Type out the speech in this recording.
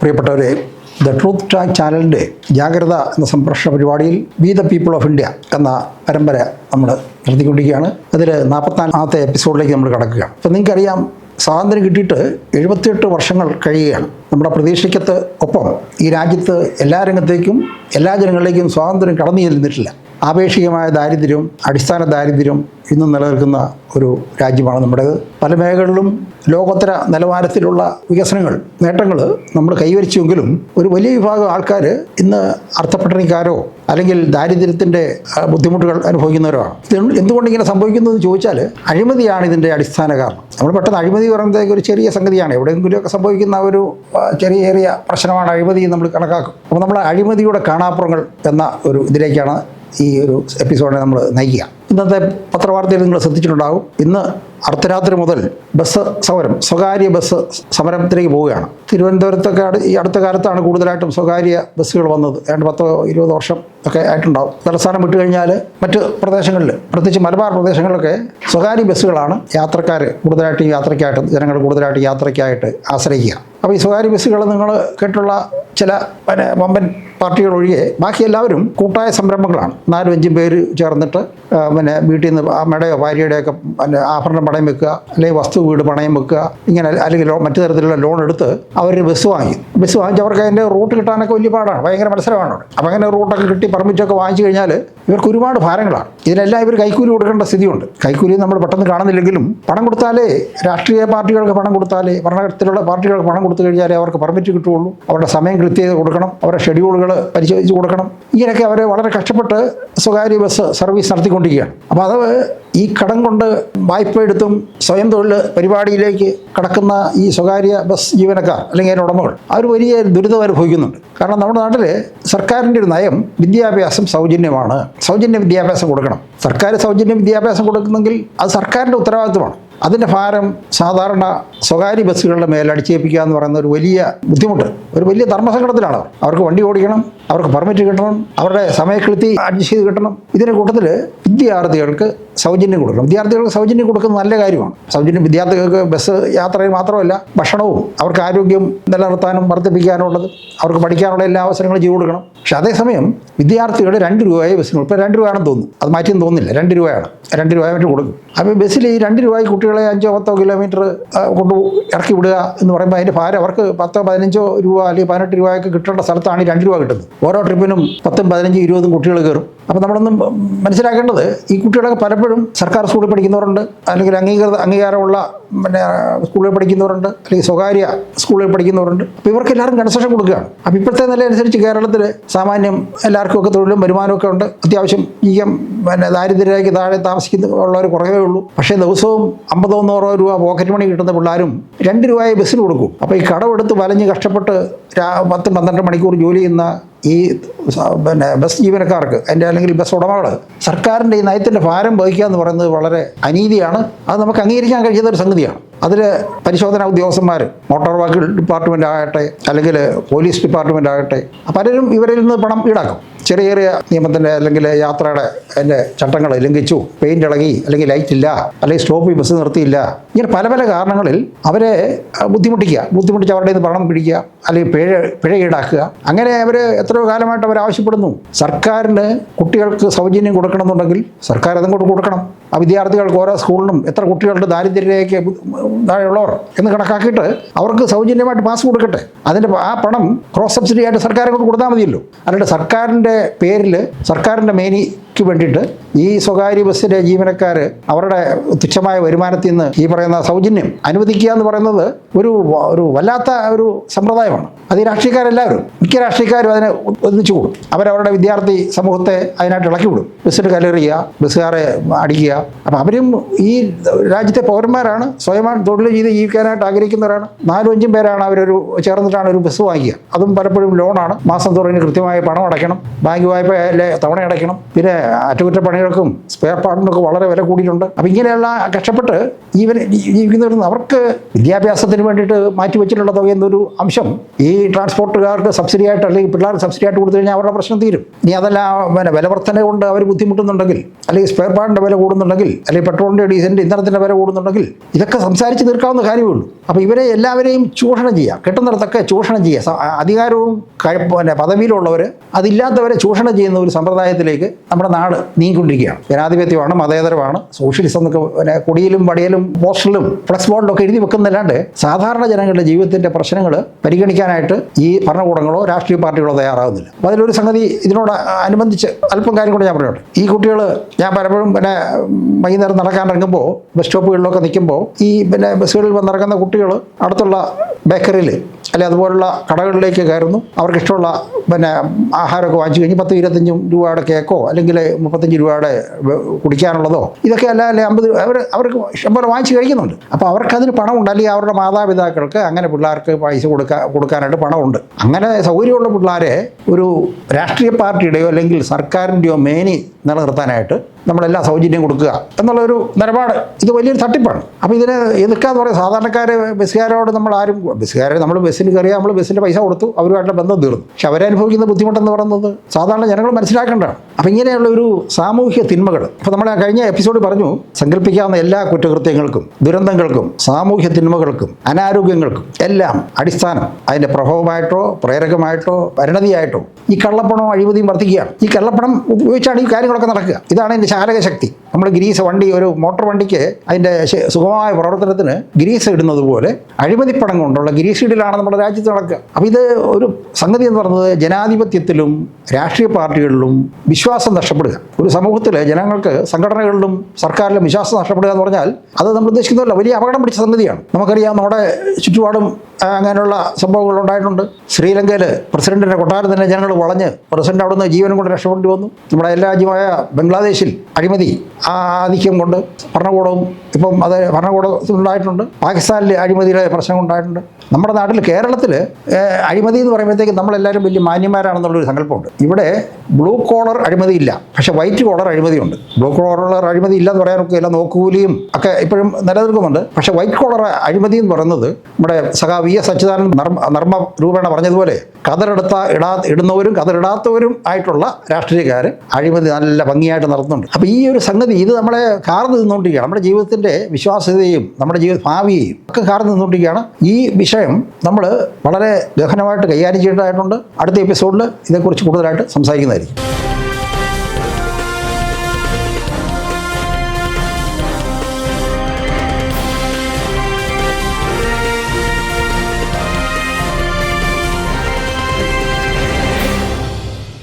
പ്രിയപ്പെട്ടവരെ the truth track ചാനലിന്റെ ജാഗ്രത എന്ന സംപ്രേഷണ പരിപാടിയിൽ we the people of India എന്ന പരമ്പര നമ്മൾ നടത്തിക്കൊണ്ടിരിക്കുകയാണ് അതിൽ നാൽപ്പത്തിനാലാമത്തെ എപ്പിസോഡിലേക്ക് നമ്മൾ കടക്കുകയാണ്. അപ്പം നിങ്ങൾക്കറിയാം സ്വാതന്ത്ര്യം കിട്ടിയിട്ട് എഴുപത്തിയെട്ട് വർഷങ്ങൾ കഴിയുകയാണ്. നമ്മുടെ പ്രതീക്ഷയ്ക്കത്ത് ഒപ്പം ഈ രാജ്യത്ത് എല്ലാ രംഗത്തേക്കും എല്ലാ ജനങ്ങളിലേക്കും സ്വാതന്ത്ര്യം കടന്നു ചെല്ലുന്നിട്ടില്ല ആപേക്ഷികമായ ദാരിദ്ര്യവും അടിസ്ഥാന ദാരിദ്ര്യവും ഇന്നും നിലനിൽക്കുന്ന ഒരു രാജ്യമാണ് നമ്മുടേത്. പല മേഖലകളിലും ലോകോത്തര നിലവാരത്തിലുള്ള വികസനങ്ങൾ നേട്ടങ്ങൾ നമ്മൾ കൈവരിച്ചുവെങ്കിലും ഒരു വലിയ വിഭാഗം ആൾക്കാർ ഇന്ന് അർത്ഥപട്ടണിക്കാരോ അല്ലെങ്കിൽ ദാരിദ്ര്യത്തിന്റെ ബുദ്ധിമുട്ടുകൾ അനുഭവിക്കുന്നവരോ ആണ്. എന്തുകൊണ്ട് ഇങ്ങനെ സംഭവിക്കുന്നതെന്ന് ചോദിച്ചാൽ അഴിമതിയാണ് ഇതിന്റെ അടിസ്ഥാന കാരണം. നമ്മൾ പെട്ടെന്ന് അഴിമതി പറയുമ്പോഴത്തേക്ക് ഒരു ചെറിയ സംഗതിയാണ്. എവിടെയെങ്കിലുമൊക്കെ സംഭവിക്കുന്ന ഒരു ചെറിയ ചെറിയ പ്രശ്നമാണ് അഴിമതി നമ്മൾ കണക്കാക്കും. അപ്പോൾ നമ്മൾ അഴിമതിയുടെ കാണാപ്പുറങ്ങൾ എന്ന ഒരു ഇതിലേക്കാണ് ഈ ഒരു എപ്പിസോഡിനെ നമ്മൾ നയിക്കുക. ഇന്നത്തെ പത്രവാർത്തയിൽ നിങ്ങൾ ശ്രദ്ധിച്ചിട്ടുണ്ടാകും. ഇന്ന് അർദ്ധരാത്രി മുതൽ ബസ് സമരം സ്വകാര്യ ബസ് സമരത്തിലേക്ക് പോവുകയാണ്. തിരുവനന്തപുരത്തൊക്കെ ഈ അടുത്ത കാലത്താണ് കൂടുതലായിട്ടും സ്വകാര്യ ബസ്സുകൾ വന്നത്. ഏതാണ്ട് പത്തോ ഇരുപത് വർഷം ഒക്കെ ആയിട്ടുണ്ടാവും. തലസ്ഥാനം വിട്ടു കഴിഞ്ഞാൽ മറ്റ് പ്രദേശങ്ങളിൽ പ്രത്യേകിച്ച് മലബാർ പ്രദേശങ്ങളിലൊക്കെ സ്വകാര്യ ബസ്സുകളാണ് യാത്രക്കാർ കൂടുതലായിട്ട് യാത്രയ്ക്കായിട്ട് ജനങ്ങൾ കൂടുതലായിട്ട് യാത്രയ്ക്കായിട്ട് ആശ്രയിക്കുക. അപ്പോൾ ഈ സ്വകാര്യ ബസ്സുകൾ നിങ്ങൾ കേട്ടുള്ള ചില പിന്നെ വമ്പൻ പാർട്ടികൾ ഒഴികെ ബാക്കി എല്ലാവരും കൂട്ടായ സംരംഭങ്ങളാണ്. നാലും അഞ്ചും പേര് ചേർന്നിട്ട് പിന്നെ വീട്ടിൽ നിന്ന് അമ്മയുടെയോ ഭാര്യയുടെയൊക്കെ പിന്നെ ആഭരണം പണയം വെക്കുക അല്ലെങ്കിൽ വസ്തു വീട് പണയം വെക്കുക ഇങ്ങനെ അല്ലെങ്കിൽ ലോ- മറ്റു തരത്തിലുള്ള ലോൺ എടുത്ത് അവർ ബസ് വാങ്ങി. ബസ് വാങ്ങിച്ച് അവർക്ക് അതിന്റെ റൂട്ട് കിട്ടാനൊക്കെ വലിയ പാടാണ് ഭയങ്കര മത്സരമാണ് അപ്പോൾ അങ്ങനെ റൂട്ടൊക്കെ കിട്ടി പെർമിറ്റൊക്കെ വാങ്ങിച്ചു കഴിഞ്ഞാൽ ഇവർക്ക് ഒരുപാട് ഭാരങ്ങളാണ്. ഇതിനെല്ലാം ഇവർ കൈക്കൂലി കൊടുക്കേണ്ട സ്ഥിതിയുണ്ട്. കൈക്കൂലി നമ്മൾ പെട്ടെന്ന് കാണുന്നില്ലെങ്കിലും പണം കൊടുത്താലേ രാഷ്ട്രീയ പാർട്ടികൾക്ക് പണം കൊടുത്താലേ ഭരണത്തിലുള്ള പാർട്ടികൾക്ക് പണം കൊടുത്തു കഴിഞ്ഞാലേ അവർക്ക് പെർമിറ്റ് കിട്ടുകയുള്ളൂ. അവരുടെ സമയം കൃത്യത കൊടുക്കണം. അവരുടെ ഷെഡ്യൂളുകൾ പരിശോധിച്ച് കൊടുക്കണം. ഇങ്ങനെയൊക്കെ അവർ വളരെ കഷ്ടപ്പെട്ട് സ്വകാര്യ ബസ് സർവീസ് നടത്തിക്കൊണ്ടിരിക്കുകയാണ്. അപ്പോൾ അത് ഈ കടം കൊണ്ട് വായ്പ എടുത്തും സ്വയം തൊഴിൽ പരിപാടിയിലേക്ക് കടക്കുന്ന ഈ സ്വകാര്യ ബസ് ജീവനക്കാർ അല്ലെങ്കിൽ അതിന്റെ ഉടമകൾ അവർ വലിയ ദുരിതം അനുഭവിക്കുന്നുണ്ട്. കാരണം നമ്മുടെ നാട്ടിൽ സർക്കാരിന്റെ ഒരു നയം വിദ്യാഭ്യാസം സൗജന്യമാണ്. സൗജന്യ വിദ്യാഭ്യാസം കൊടുക്കണം. സർക്കാർ സൗജന്യ വിദ്യാഭ്യാസം കൊടുക്കുന്നെങ്കിൽ അത് സർക്കാരിന്റെ ഉത്തരവാദിത്വമാണ്. അതിന്റെ ഭാരം സാധാരണ സ്വകാര്യ ബസ്സുകളുടെ മേൽ അടിച്ചേൽപ്പിക്കുക എന്ന് പറയുന്ന ഒരു വലിയ ബുദ്ധിമുട്ട്. ഒരു വലിയ ധർമ്മസങ്കടത്തിലാണ് അവർക്ക് വണ്ടി ഓടിക്കണം അവർക്ക് പെർമിറ്റ് കിട്ടണം അവരുടെ സമയക്കെടുത്തി അഡ്ജസ്റ്റ് ചെയ്ത് കിട്ടണം. ഇതിന്റെ കൂട്ടത്തിൽ വിദ്യാർത്ഥികൾക്ക് സൗജന്യം കൊടുക്കണം. വിദ്യാർത്ഥികൾക്ക് സൗജന്യം കൊടുക്കുന്നത് നല്ല കാര്യമാണ്. സൗജന്യം വിദ്യാർത്ഥികൾക്ക് ബസ് യാത്രയിൽ മാത്രമല്ല ഭക്ഷണവും അവർക്ക് ആരോഗ്യം നിലനിർത്താനും വർദ്ധിപ്പിക്കാനുള്ളത് അവർക്ക് പഠിക്കാനുള്ള എല്ലാ അവസരങ്ങളും ചെയ്തു കൊടുക്കണം. പക്ഷെ അതേസമയം വിദ്യാർത്ഥികൾ രണ്ട് രൂപയെ ബസ്സിന് ഇപ്പോൾ രണ്ട് രൂപയാണെന്ന് തോന്നുന്നു. അത് മാറ്റിയെന്ന് തോന്നുന്നില്ല. രണ്ട് രൂപയാണ്. രണ്ട് രൂപ മറ്റും കൊടുക്കും. അപ്പോൾ ബസ്സിൽ ഈ രണ്ട് രൂപയ്ക്ക് കുട്ടികളെ അഞ്ചോ പത്തോ കിലോമീറ്റർ കൊണ്ട് ഇറക്കി വിടുക എന്ന് പറയുമ്പോൾ അതിന്റെ ഭാരം അവർക്ക് പത്തോ പതിനഞ്ചോ രൂപ അല്ലെങ്കിൽ പതിനെട്ട് രൂപയൊക്കെ കിട്ടേണ്ട സ്ഥലത്താണ് രണ്ട് രൂപ കിട്ടുന്നത്. ഓരോ ട്രിപ്പിനും പത്തും പതിനഞ്ചും ഇരുപതും കുട്ടികൾ കയറും. അപ്പോൾ നമ്മളൊന്നും മനസ്സിലാക്കേണ്ടത് ഈ കുട്ടികളൊക്കെ പലപ്പോഴും സർക്കാർ സ്കൂളിൽ പഠിക്കുന്നവരുണ്ട് അല്ലെങ്കിൽ അംഗീകൃത അംഗീകാരമുള്ള പിന്നെ സ്കൂളിൽ പഠിക്കുന്നവരുണ്ട് അല്ലെങ്കിൽ സ്വകാര്യ സ്കൂളിൽ പഠിക്കുന്നവരുണ്ട്. അപ്പോൾ ഇവർക്ക് എല്ലാവരും കൺസെഷൻ കൊടുക്കുകയാണ്. അപ്പോൾ ഇപ്പോഴത്തെ നില അനുസരിച്ച് കേരളത്തിൽ സാമാന്യം എല്ലാവർക്കും ഒക്കെ തൊഴിലും വരുമാനമൊക്കെ ഉണ്ട്. അത്യാവശ്യം ഈ പിന്നെ ദാരിദ്ര്യരേഖയ്ക്ക് താഴെ താമസിക്കുന്ന ഉള്ളവർ കുറവേ ഉള്ളൂ. പക്ഷേ ദിവസവും അമ്പതോ നൂറോ രൂപ പോക്കറ്റ് മണി കിട്ടുന്ന പിള്ളേരും രണ്ട് രൂപയെ ബസ്സിന് കൊടുക്കും. അപ്പോൾ ഈ കടമെടുത്ത് വലഞ്ഞ് കഷ്ടപ്പെട്ട് പത്തും പന്ത്രണ്ട് മണിക്കൂർ ജോലി ചെയ്യുന്ന ഈ പിന്നെ ബസ് ജീവനക്കാർക്ക് അതിന്റെ അല്ലെങ്കിൽ ബസ് ഉടമകൾ സർക്കാരിന്റെ ഈ നയത്തിന്റെ ഭാരം വഹിക്കുക എന്ന് പറയുന്നത് വളരെ അനീതിയാണ്. അത് നമുക്ക് അംഗീകരിക്കാൻ കഴിയുന്ന ഒരു സംഗതിയാണ്. അതിൽ പരിശോധനാ ഉദ്യോഗസ്ഥന്മാർ മോട്ടോർ വാഹന ഡിപ്പാർട്ട്മെന്റ് ആകട്ടെ അല്ലെങ്കിൽ പോലീസ് ഡിപ്പാർട്ട്മെന്റ് ആകട്ടെ പലരും ഇവരിൽ നിന്ന് പണം ഈടാക്കും. ചെറിയ ചെറിയ നിയമത്തിന്റെ അല്ലെങ്കിൽ യാത്രയുടെ അതിന്റെ ചട്ടങ്ങൾ ലംഘിച്ചു പെയിന്റ് ഇളകി അല്ലെങ്കിൽ ലൈറ്റ് ഇല്ല അല്ലെങ്കിൽ സ്റ്റോപ്പിൽ ബസ് നിർത്തിയില്ല ഇങ്ങനെ പല പല കാരണങ്ങളിൽ അവരെ ബുദ്ധിമുട്ടിക്കുക. ബുദ്ധിമുട്ടിച്ച് അവരുടെ നിന്ന് പണം പിടിക്കുക അല്ലെങ്കിൽ പിഴ പിഴ ഈടാക്കുക. അങ്ങനെ അവർ എത്രയോ കാലമായിട്ട് അവർ ആവശ്യപ്പെടുന്നു. സർക്കാരിന് കുട്ടികൾക്ക് സൗജന്യം കൊടുക്കണമെന്നുണ്ടെങ്കിൽ സർക്കാർ അതങ്ങോട്ട് കൊടുക്കണം. ആ വിദ്യാർത്ഥികൾക്ക് ഓരോ സ്കൂളിനും എത്ര കുട്ടികളുടെ ദാരിദ്ര്യരേഖ താഴെയുള്ളവർ എന്ന് കണക്കാക്കിയിട്ട് അവർക്ക് സൗജന്യമായിട്ട് പാസ് കൊടുക്കട്ടെ. അതിന്റെ ആ പണം ക്രോസ് സബ്സിഡി ആയിട്ട് സർക്കാർ കൊണ്ട് കൊടുത്താൽ മതിയല്ലോ. അല്ലാണ്ട് സർക്കാരിന്റെ പേരിൽ സർക്കാരിന്റെ മേനിക്ക് വേണ്ടിയിട്ട് ഈ സ്വകാര്യ ബസ്സിലെ ജീവനക്കാർ അവരുടെ തുച്ഛമായ വരുമാനത്തിൽ നിന്ന് ഈ പറയുന്ന സൗജന്യം അനുവദിക്കുക എന്ന് പറയുന്നത് ഒരു ഒരു വല്ലാത്ത ഒരു സമ്പ്രദായമാണ്. അത് ഈ രാഷ്ട്രീയക്കാരെല്ലാവരും മിക്ക രാഷ്ട്രീയക്കാരും അതിനെ ഒന്നിച്ചു കൂടും. അവരവരുടെ വിദ്യാർത്ഥി സമൂഹത്തെ അതിനായിട്ട് ഇളക്കി വിടും. ബസ്സിട്ട് കല്ലെറിയുക ബസ്സുകാരെ അടിക്കുക. അപ്പം അവരും ഈ രാജ്യത്തെ പൗരന്മാരാണ്. സ്വയമാണ് തൊഴിൽ ചെയ്ത് ജീവിക്കാനായിട്ട് ആഗ്രഹിക്കുന്നവരാണ്. നാലും അഞ്ചും പേരാണ് അവരൊരു ചേർന്നിട്ടാണ് ഒരു ബസ് വാങ്ങിക്കുക. അതും പലപ്പോഴും ലോണാണ്. മാസം തോറും കൃത്യമായ പണം അടയ്ക്കണം. ബാങ്ക് വായ്പ അല്ലെ തവണ അടയ്ക്കണം. പിന്നെ അറ്റകുറ്റപ്പണികൾക്കും സ്പെയർ പാർട്ടിനൊക്കെ വളരെ വില കൂടിയിട്ടുണ്ട്. അപ്പം ഇങ്ങനെയുള്ള കഷ്ടപ്പെട്ട് ജീവൻ ജീവിക്കുന്നവരുന്ന് അവർക്ക് വിദ്യാഭ്യാസത്തിന് വേണ്ടിയിട്ട് മാറ്റി വെച്ചിട്ടുള്ള തുക എന്നൊരു അംശം ഈ ട്രാൻസ്പോർട്ടുകാർക്ക് സബ്സിഡി ആയിട്ട് അല്ലെങ്കിൽ പിള്ളേർക്ക് സബ്സിഡി ആയിട്ട് കൊടുത്തു കഴിഞ്ഞാൽ അവരുടെ പ്രശ്നം തീരും. ഇനി അതല്ല പിന്നെ വിലവർത്തന കൊണ്ട് അവർ ബുദ്ധിമുട്ടുന്നുണ്ടെങ്കിൽ അല്ലെങ്കിൽ സ്പെയർ പാർട്ടിന്റെ വില കൂടുന്നുണ്ടെങ്കിൽ അല്ലെങ്കിൽ പെട്രോളിന്റെ ഡീസലിന്റെ ഇന്ധനത്തിന്റെ വില കൂടുന്നുണ്ടെങ്കിൽ ഇതൊക്കെ സംസാരിച്ച് തീർക്കാവുന്ന കാര്യമേ ഉള്ളൂ അപ്പോൾ ഇവരെ എല്ലാവരെയും ചൂഷണം ചെയ്യുക. കിട്ടുന്നിടത്തൊക്കെ ചൂഷണം ചെയ്യുക. അധികാരവും പിന്നെ പദവിയിലുള്ളവർ അതില്ലാത്തവരെ ചൂഷണം ചെയ്യുന്ന ഒരു സമ്പ്രദായത്തിലേക്ക് നമ്മുടെ നാട് നീങ്ങിക്കൊണ്ടിരിക്കുകയാണ്. ജനാധിപത്യമാണ് മതേതരമാണ് സോഷ്യലിസം എന്നൊക്കെ പിന്നെ കൊടിയിലും വടിയിലും പോസ്റ്ററിലും ഫ്ലക്സ് ബോർഡിലും ഒക്കെ എഴുതി വെക്കുന്നല്ലാണ്ട് സാധാരണ ജനങ്ങളുടെ ജീവിതത്തിന്റെ പ്രശ്നങ്ങൾ പരിഗണിക്കാനായിട്ട് ഈ ഭരണകൂടങ്ങളോ രാഷ്ട്രീയ പാർട്ടികളോ തയ്യാറാകുന്നില്ല അപ്പോൾ അതിലൊരു സംഗതി ഇതിനോട് അനുബന്ധിച്ച് അല്പം കാര്യം കൂടെ ഞാൻ പറയട്ടെ ഈ കുട്ടികൾ ഞാൻ പലപ്പോഴും പിന്നെ വൈകുന്നേരം നടക്കാൻ ഇറങ്ങുമ്പോൾ ബസ് സ്റ്റോപ്പുകളിലൊക്കെ നിൽക്കുമ്പോൾ ഈ പിന്നെ ബസ്സുകളിൽ വന്നിറങ്ങുന്ന കുട്ടികൾ അടുത്തുള്ള ബേക്കറിയിൽ അല്ലെ അതുപോലുള്ള കടകളിലേക്ക് കയറുന്നു. അവർക്ക് ഇഷ്ടമുള്ള പിന്നെ ആഹാരമൊക്കെ വാങ്ങിച്ചു കഴിഞ്ഞ് പത്ത് ഇരുപത്തഞ്ചും രൂപയുടെ കേക്കോ അല്ലെങ്കിൽ മുപ്പത്തഞ്ച് രൂപയുടെ കുടിക്കാനുള്ളതോ ഇതൊക്കെ അല്ല അല്ലെ അമ്പത് അവർ അവർക്ക് ഇഷ്ടംപോലെ വാങ്ങിച്ച് കഴിക്കുന്നുണ്ട്. അപ്പോൾ അവർക്ക് അതിന് പണമുണ്ട്. അല്ലെങ്കിൽ അവരുടെ മാതാപിതാക്കൾക്ക് അങ്ങനെ പിള്ളേർക്ക് പൈസ കൊടുക്കാൻ കൊടുക്കാനായിട്ട് പണമുണ്ട്. അങ്ങനെ സൗകര്യമുള്ള പിള്ളേരെ ഒരു രാഷ്ട്രീയ പാർട്ടിയുടെയോ അല്ലെങ്കിൽ സർക്കാരിന്റെയോ മേനി നിലനിർത്താനായിട്ട് നമ്മളെല്ലാ സൗജന്യം കൊടുക്കുക എന്നുള്ളൊരു നിലപാട്. ഇത് വലിയൊരു തട്ടിപ്പാണ്. അപ്പോൾ ഇതിനെ എതിർക്കാന്ന് പറയാം സാധാരണക്കാർ ബസ്സുകാരോട് നമ്മൾ ആരും ബസ്സുകാരെ നമ്മൾ ബസ്സിൽ കയറിയാൽ നമ്മൾ ബസ്സിന്റെ പൈസ കൊടുത്തു അവരുമായിട്ടുള്ള ബന്ധം തീർന്നു. പക്ഷെ അവരനുഭവിക്കുന്ന ബുദ്ധിമുട്ടെന്ന് പറയുന്നത് സാധാരണ ജനങ്ങൾ മനസ്സിലാക്കേണ്ടതാണ്. അപ്പം ഇങ്ങനെയുള്ള ഒരു സാമൂഹ്യ തിന്മകൾ അപ്പോൾ നമ്മൾ കഴിഞ്ഞ എപ്പിസോഡ് പറഞ്ഞു സങ്കല്പിക്കാവുന്ന എല്ലാ കുറ്റകൃത്യങ്ങൾക്കും ദുരന്തങ്ങൾക്കും സാമൂഹ്യ തിന്മകൾക്കും അനാരോഗ്യങ്ങൾക്കും എല്ലാം അടിസ്ഥാനം അതിന്റെ പ്രഭവമായിട്ടോ പ്രേരകമായിട്ടോ പരിണതിയായിട്ടോ ഈ കള്ളപ്പണവും അഴിമതിയും വർദ്ധിക്കുകയാണ്. ഈ കള്ളപ്പണം ഉപയോഗിച്ചാണ് ഈ കാര്യങ്ങളൊക്കെ നടക്കുക. ഇതാണ് എന്റെ ചാലക ശക്തി. നമ്മൾ ഗ്രീസ് വണ്ടി ഒരു മോട്ടോർ വണ്ടിക്ക് അതിന്റെ സുഖമായ പ്രവർത്തനത്തിന് ഗ്രീസ് ഇടുന്നത് പോലെ അഴിമതിപ്പണം കൊണ്ടുള്ള ഗ്രീസ് ഇടലാണ് നമ്മുടെ രാജ്യത്ത് നടക്കുക. അപ്പം ഇത് ഒരു സംഗതി എന്ന് പറയുന്നത് ജനാധിപത്യത്തിലും രാഷ്ട്രീയ പാർട്ടികളിലും വിശ്വാസം നഷ്ടപ്പെടുക. ഒരു സമൂഹത്തിൽ ജനങ്ങൾക്ക് സംഘടനകളിലും സർക്കാരിലും വിശ്വാസം നഷ്ടപ്പെടുക എന്ന് പറഞ്ഞാൽ അത് നമ്മൾ ഉദ്ദേശിക്കുന്നതല്ല വലിയ അപകടം പിടിച്ച സംഗതിയാണ്. നമുക്കറിയാം നമ്മുടെ ചുറ്റുപാടും അങ്ങനെയുള്ള സംഭവങ്ങൾ ഉണ്ടായിട്ടുണ്ട്. ശ്രീലങ്കയിൽ പ്രസിഡന്റിന്റെ കൊട്ടാരം തന്നെ ജനങ്ങൾ വളഞ്ഞ് പ്രസിഡന്റ് അവിടുന്ന് ജീവനും കൊണ്ട് രക്ഷപ്പെട്ടു വന്നു. നമ്മുടെ എല്ലാ രാജ്യമായ ബംഗ്ലാദേശിൽ അഴിമതി ആ ആധിക്യം കൊണ്ട് ഭരണകൂടവും ഇപ്പം അത് ഭരണകൂടത്തിൽ ഉണ്ടായിട്ടുണ്ട്. പാകിസ്ഥാനിലെ അഴിമതിയുടെ പ്രശ്നം ഉണ്ടായിട്ടുണ്ട്. നമ്മുടെ നാട്ടിൽ കേരളത്തിൽ അഴിമതി എന്ന് പറയുമ്പോഴത്തേക്ക് നമ്മളെല്ലാവരും വലിയ മാന്യന്മാരാണെന്നുള്ളൊരു സങ്കല്പമുണ്ട്. ഇവിടെ ബ്ലൂ കോളർ അഴിമതി ഇല്ല പക്ഷേ വൈറ്റ് കോളർ അഴിമതിയുണ്ട്. ബ്ലൂ കോളർ അഴിമതി ഇല്ല എന്ന് പറയാനൊക്കെ എല്ലാം നോക്കൂലിയും ഒക്കെ ഇപ്പോഴും നിലനിൽക്കുന്നുണ്ട്. പക്ഷേ വൈറ്റ് കോളർ അഴിമതി എന്ന് പറയുന്നത് നമ്മുടെ സഖാ വി എസ് അച്യുതാനന്ദൻ നർമ്മ രൂപേണ പറഞ്ഞതുപോലെ കതറെടുത്ത ഇടാ ഇടുന്നവരും കതറിടാത്തവരും ആയിട്ടുള്ള രാഷ്ട്രീയക്കാർ അഴിമതി നല്ല ഭംഗിയായിട്ട് നടത്തുന്നുണ്ട്. അപ്പോൾ ഈ ഒരു സംഗതി ഇത് നമ്മളെ കാർന്ന് നിന്നുകൊണ്ടിരിക്കുകയാണ്. നമ്മുടെ ജീവിതത്തിന്റെ വിശ്വാസ്യതയും നമ്മുടെ ജീവിത ഭാവിയെയും ഒക്കെ കാർന്ന് നിന്നുകൊണ്ടിരിക്കുകയാണ്. ഈ വിഷയം നമ്മൾ വളരെ ഗഹനമായിട്ട് കൈകാര്യം ചെയ്യേണ്ടതായിട്ടുണ്ട്. അടുത്ത എപ്പിസോഡിൽ ഇതേക്കുറിച്ച് കൂടുതലായിട്ട് സംസാരിക്കുന്നതായിരിക്കും.